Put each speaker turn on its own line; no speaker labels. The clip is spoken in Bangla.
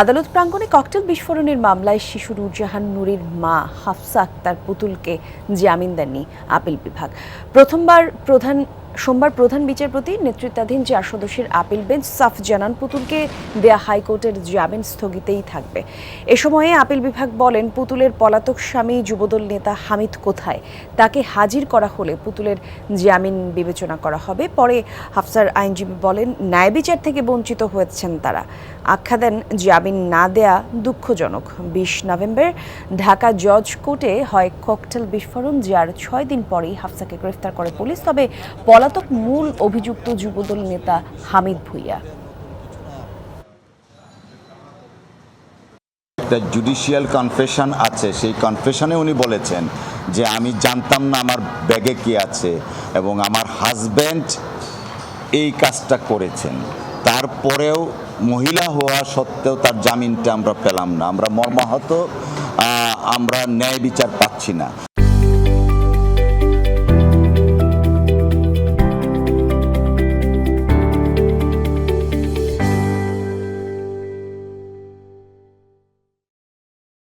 আদালত প্রাঙ্গণে ককটেল বিস্ফোরণের মামলায় শিশু নূরজাহান নুরির মা হাফসা আক্তার পুতুলকে জামিন দেননি আপিল বিভাগ। প্রথমবার প্রধান সোমবার প্রধান বিচারপতি নেতৃত্বাধীন চার সদস্যের আপিল বেঞ্চ সাফ জানান পুতুলকে দেয়া হাইকোর্টের জামিন স্থগিতেই থাকবে। এ সময়ে আপিল বিভাগ বলেন, পুতুলের পলাতক স্বামী যুবদল নেতা হামিদ কোথায়? তাকে হাজির করা হলে পুতুলের জামিন বিবেচনা করা হবে। পরে হাফসার আইনজীবী বলেন, ন্যায় বিচার থেকে বঞ্চিত হয়েছেন তারা। আখ্যা দেন, জামিন না দেয়া দুঃখজনক। বিশ নভেম্বর ঢাকা জজ কোর্টে হয় ককটেল বিস্ফোরণ, যার ছয় দিন পরেই হাফসাকে গ্রেফতার করে পুলিশ। তবে পলাতক মূল অভিযুক্ত যুবদল নেতা হামিদ ভুইয়া।
একটা জুডিশিয়াল কনফেশন আছে। সেই কনফেশনে উনি বলেছেন যে, আমি জানতাম না আমার ব্যাগে কি আছে এবং আমার হাজব্যান্ড এই কাজটা করেছেন। তারপরেও মহিলা হওয়া সত্ত্বেও তার জামিনটা আমরা পেলাম না। আমরা মর্মাহত আমরা ন্যায় বিচার পাচ্ছি না।